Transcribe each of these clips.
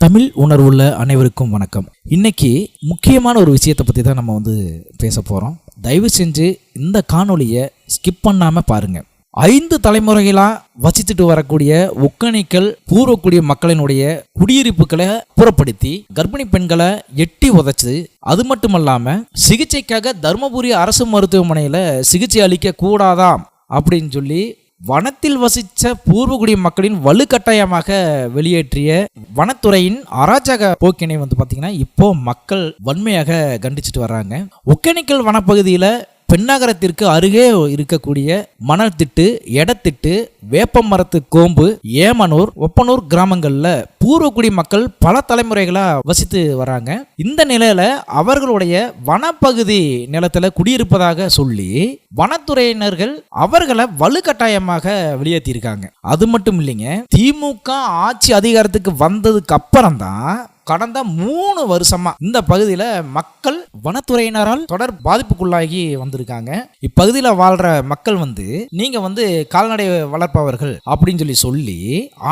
தமிழ் உணர்வுள்ள அனைவருக்கும் வணக்கம். இன்னைக்கு முக்கியமான ஒரு விஷயத்தை பற்றி தான் நம்ம வந்து பேச போகிறோம் தயவு செஞ்சு இந்த காணொலியை ஸ்கிப் பண்ணாமல் பாருங்கள் ஐந்து தலைமுறைகளாக வசித்துட்டு வரக்கூடிய ஒக்கணிக்கல் பூர்வக்குடிய மக்களினுடைய குடியிருப்புகளை புறப்படுத்தி கர்ப்பிணி பெண்களை எட்டி உதச்சு அது மட்டும் இல்லாமல் சிகிச்சைக்காக தருமபுரி அரசு மருத்துவமனையில் சிகிச்சை அளிக்க கூடாதாம் அப்படின்னு சொல்லி வனத்தில் வசித்த பூர்வகுடி மக்களின் வலுக்கட்டாயமாக வெளியேற்றிய வனத்துறையின் அராஜக போக்கினை வந்து பார்த்தீங்கன்னா இப்போ மக்கள் வன்மையாக கண்டிச்சிட்டு வர்றாங்க. ஒகேனிக்கல் வனப்பகுதியில் பெண்ணகரத்திற்கு அருகே இருக்கக்கூடிய மணல் திட்டு எடத்திட்டு வேப்பமரத்து கோம்பு ஏமனூர் ஒப்பனூர் கிராமங்களில் பூர்வக்குடி மக்கள் பல தலைமுறைகளாக வசித்து வராங்க. இந்த நிலையில அவர்களுடைய வனப்பகுதி நிலத்தில் குடியிருப்பதாக சொல்லி வனத்துறையினர்கள் அவர்களை வலுக்கட்டாயமாக வெளியேற்றியிருக்காங்க அது மட்டும் இல்லைங்க திமுக ஆட்சி அதிகாரத்துக்கு வந்ததுக்கு அப்புறம் தான் கடந்த மூணு வருஷமா இந்த பகுதியில் மக்கள் வனத்துறையினரால் தொடர் பாதிப்புக்குள்ளாகி வந்திருக்காங்க. இப்பகுதியில் வாழ்ற மக்கள் வந்து நீங்க வந்து கால்நடை வளர்ப்பவர்கள் அப்படின்னு சொல்லி சொல்லி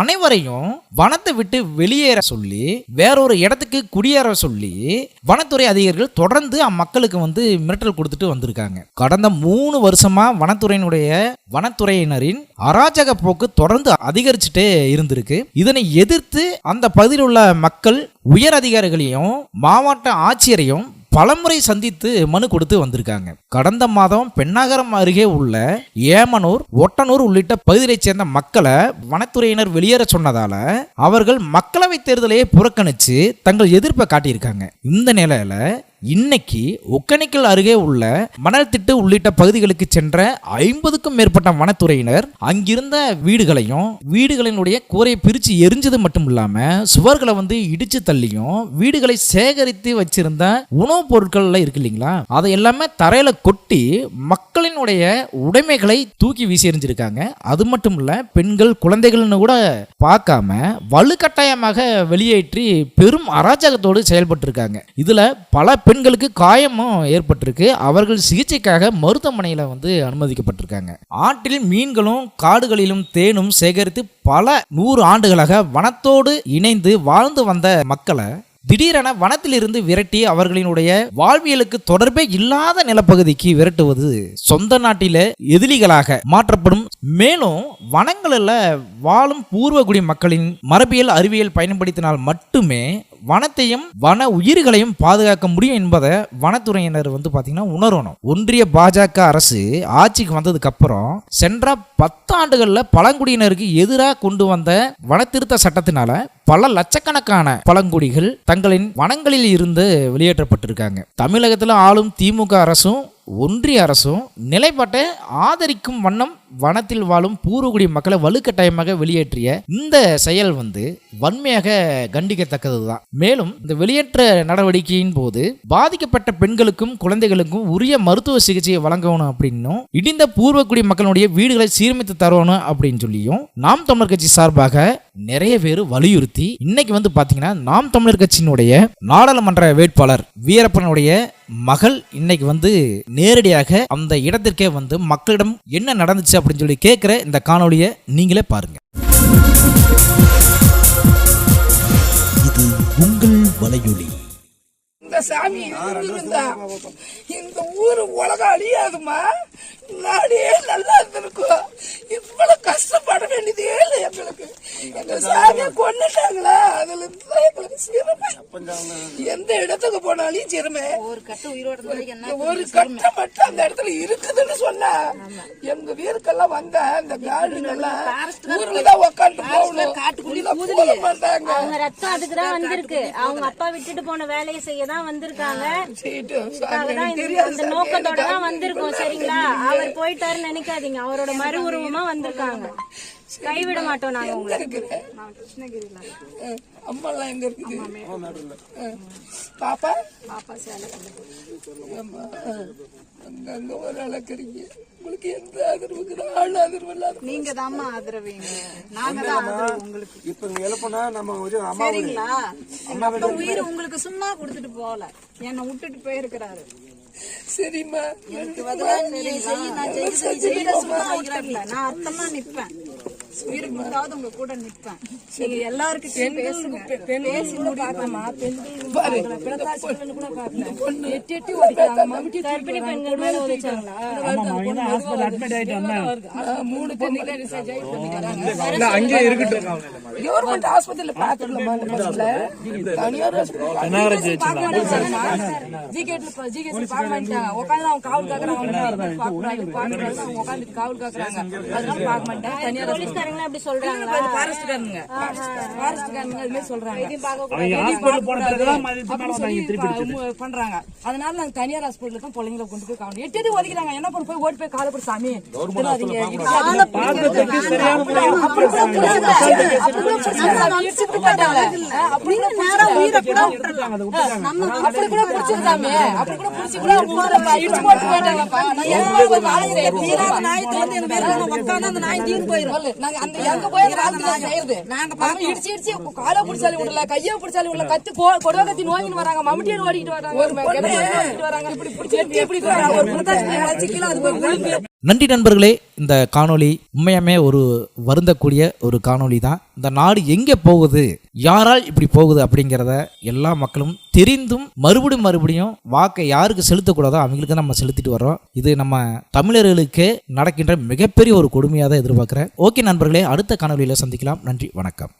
அனைவரையும் வனத்தை விட்டு வெளியேற சொல்லி வேறொரு இடத்துக்கு குடியேற சொல்லி வனத்துறை அதிகாரிகள் தொடர்ந்து அம்மக்களுக்கு வந்து மிரட்டல் கொடுத்துட்டு வந்திருக்காங்க. கடந்த மூணு வருஷமா வனத்துறையினுடைய வனத்துறையினரின் அராஜக போக்கு தொடர்ந்து அதிகரிச்சுட்டே இருந்திருக்கு. இதனை எதிர்த்து அந்த பகுதியில் உள்ள மக்கள் உயர் அதிகாரிகளையும் மாவட்ட ஆட்சியரையும் பலமுறை சந்தித்து மனு கொடுத்து வந்திருக்காங்க. கடந்த மாதம் பெண்ணாகரம் அருகே உள்ள ஏமனூர் ஒட்டனூர் உள்ளிட்ட பகுதியைச் சேர்ந்த மக்களை வனத்துறையினர் வெளியேற சொன்னதால அவர்கள் மக்களவை தேர்தலையே புறக்கணிச்சு தங்கள் எதிர்ப்பை காட்டியிருக்காங்க. இந்த நிலையில இன்னைக்கு ஒக்கணிக்கல் அருகே உள்ள மணல் திட்டு உள்ளிட்ட பகுதிகளுக்கு சென்ற ஐம்பதுக்கும் மேற்பட்ட வனத்துறையினர் அங்கிருந்த வீடுகளையும் வீடுகளினுடைய கூரையை பிரித்து எரிஞ்சது மட்டும் இல்லாம சுவர்களை வந்து இடிச்சு தள்ளியும் வீடுகளை சேகரித்து வச்சிருந்த உணவுப் பொருட்கள்லாம் இருக்கு இல்லைங்களா? அதை எல்லாமே தரையில கொட்டி மக்களினுடைய உடைமைகளை தூக்கி வீசி எறிஞ்சிருக்காங்க. அது மட்டும் இல்ல பெண்கள் குழந்தைகள்னு கூட பார்க்காம வலுக்கட்டாயமாக வெளியேற்றி பெரும் அராஜகத்தோடு செயல்பட்டிருக்காங்க. இதுல பல பெண்களுக்கு காயமும் ஏற்பட்டிருக்கு. அவர்கள் சிகிச்சைக்காக மருத்துவமனையில் வந்து அனுமதிக்கப்பட்டிருக்காங்க. ஆற்றில் மீன்களும் காடுகளிலும் தேனும் சேகரித்து பல நூறு ஆண்டுகளாக வனத்தோடு இணைந்து வாழ்ந்து வந்த மக்களை திடீரென வனத்திலிருந்து விரட்டி அவர்களினுடைய வாழ்வியலுக்கு தொடர்பே இல்லாத நிலப்பகுதிக்கு விரட்டுவது சொந்த நாட்டில எதிரிகளாக மாற்றப்படும். மேலும் வனங்களில் வாழும் பூர்வகுடி மக்களின் மரபியல் அறிவியல் பயன்படுத்தினால் மட்டுமே வனத்தையும் வன உயிர்களையும் பாதுகாக்க முடியும் என்பதை வனத்துறையினர் வந்து பார்த்தீங்கன்னா உணரணும். ஒன்றிய பாஜக அரசு ஆட்சிக்கு வந்ததுக்கு அப்புறம் சென்ற பத்தாண்டுகளில் பழங்குடியினருக்கு எதிராக கொண்டு வந்த வனத்திருத்த சட்டத்தினால பல லட்சக்கணக்கான பழங்குடிகள் தங்களின் வனங்களில் இருந்து வெளியேற்றப்பட்டிருக்காங்க. தமிழகத்தில் ஆளும் திமுக அரசும் ஒன்றிய அரசும் நிலைப்பாட்டை ஆதரிக்கும் வண்ணம் வனத்தில் வாழும் பூர்வகுடி மக்களை வலுக்கட்டாயமாக வெளியேற்றிய இந்த செயல் வந்து வன்மையாக கண்டிக்கத்தக்கது தான் மேலும் இந்த வெளியேற்ற நடவடிக்கையின் போது பாதிக்கப்பட்ட பெண்களுக்கும் குழந்தைகளுக்கும் உரிய மருத்துவ சிகிச்சையை வழங்கணும் அப்படின்னும் இடிந்த பூர்வக்குடி மக்களுடைய வீடுகளை சீரமைத்து தரணும் அப்படின்னு சொல்லியும் நாம் தமிழர் கட்சி சார்பாக நிறைய பேர் வலியுறுத்தி இன்னைக்கு வந்து பாத்தீங்கன்னா நாம் தமிழர் கட்சியினுடைய நாடாளுமன்ற வேட்பாளர் வீரப்பனுடைய மகள் இன்னைக்கு வந்து நேரடியாக அந்த இடத்திற்கே வந்து மக்களிடம் என்ன நடந்துச்சு அப்படின்னு சொல்லி கேட்குற இந்த காணொளியை நீங்களே பாருங்க. இது உங்கள் வலையொலி. இந்த சாமி இருந்திருந்தா இந்த ஊரு உலகம் அழியாதுமா நாடே நல்லா இருந்திருக்கும். இவ்வளவு கஷ்டப்பட வேண்டியதே இல்லை எங்களுக்கு. கொண்டுட்டாங்களா அதுல எந்த இடத்துக்கு போனாலும் சிறுமை. ஒரு கட்டம் மட்டும் அந்த இடத்துல இருக்குதுன்னு சொன்னா எங்க வீருக்கெல்லாம் வந்தா இந்த கார்டன் எல்லாம் ஊர்ல தான் உட்காந்து போகணும். காட்டுக்குள்ளே உள்ள போக மாட்டாங்க. அவங்க ரத்தம் அதுக்கு தான் வந்திருக்கு. அவங்க அப்பா விட்டுட்டு போன வேலையை செய்ய தான் வந்திருக்காங்க இந்த நோக்கத்தோட தான் வந்திருக்கோம் சரிங்களா? அவர் போயிட்டாருன்னு நினைக்காதீங்க. அவரோட மறு உருவமா வந்திருக்காங்க. கைவிட மாட்டோம் நாங்க உங்களை. அம்மா எல்லாம் எங்க இருக்குது. பாப்பா? பாப்பா சேலை. அங்கங்க ஒரு அளக்குறீங்க உங்களுக்கு எந்த ஆதரவுக்கு ஆள் ஆதரவு இல்லாத நீங்க தாம்மா ஆதரவீங்க. நாங்க தான் உங்களுக்கு. இப்ப எழுப்புனா நம்ம ஒரு அம்மா வீடு. சரிங்களா? உயிரை உங்களுக்கு சும்மா கொடுத்துட்டு போகல. என்னை விட்டுட்டு போயிருக்கிறாரு. சரிம்மா. எனக்கு பதிலா நீ செய்ய நான் செய்ய செய்ய. சும்மா வைக்கிறேன் நான் அர்த்தமா நிப்பேன். மட்டும் உங்க கூட நிற்பேன் நீங்க எல்லாருக்கிட்டையும் பேசுங்க. பேசி முடிக்கலாமா கர்ப்பிணி பெண்கள் மேல உதைச்சாங்களா கவர்மெண்ட் ஆஸ்பத்திரியில பஸ்ல? தனியார் ஜிகேட்ல ஜிகேட்ல பார்க்க மாட்டாங்க உட்காந்து அவங்க காவல் காக்குறாங்க அவங்க உட்காந்து காவல் காக்குறாங்க. அதனால பார்க்க மாட்டாங்க தனியார் அப்படி சொல்றாங்களா? ஃபாரஸ்ட்காரங்க ஃபாரஸ்ட்காரங்க மாதிரி சொல்றாங்க. இது பார்க்க அப்படின்னு பண்றாங்க. அதனால நாங்க தனியார் ஹாஸ்பிட்டல் தான் பிள்ளைங்களை கொண்டு போய் காணும். எட்டு ஒதுக்கிறாங்க என்ன பண்ண போய் ஓடி போய் காலை போய் சாமி தின்னாதீங்க, இடிக்காதீங்க. அப்படி கூட. அப்படி கூட அப்படி கூட புடிச்சிருக்காமே அப்படி புடிச்சு கூட அவங்க ஊர்ல பா- இடிச்சு போட்டு போயிட்டாங்கப்பா. நான் எங்க போய் நாயை தீராத நாயத்தை வந்து எங்க மேல உட்காந்து அந்த நாய் தீர்ந்து போயிரும். நாங்க அந்த எங்க போய் அந்த வாழ்க்கை செய்யறது நாங்க இடிச்சு இடிச்சு காலை பிடிச்சாலும் விடல கையை பிடிச்சாலும் விடல கத்து கொ- கொடுவா கத்தி நோங்கின்னு வராங்க மம்முட்டியை ஓடிக்கிட்டு வராங்க ஒரு ஓடிக்கிட்டு வராங்க. இப்படி பிடிச்சி எட்டி இப்படி போறாங்க ஒரு புரட்டாசி வச்சு கீழே அது போய் விழுந்து நன்றி நண்பர்களே இந்த காணொளி உண்மையாமே ஒரு வருந்தக்கூடிய ஒரு காணொளி தான். இந்த நாடு எங்கே போகுது யாரால் இப்படி போகுது அப்படிங்கிறத எல்லா மக்களும் தெரிந்தும் மறுபடியும் மறுபடியும் வாக்கை யாருக்கு செலுத்தக்கூடாதோ அவங்களுக்கு நம்ம செலுத்திட்டு வர்றோம். இது நம்ம தமிழர்களுக்கு நடக்கின்ற மிகப்பெரிய ஒரு கொடுமையாக தான் எதிர்பார்க்குறேன். ஓகே நண்பர்களே அடுத்த காணொலியில் சந்திக்கலாம். நன்றி வணக்கம்.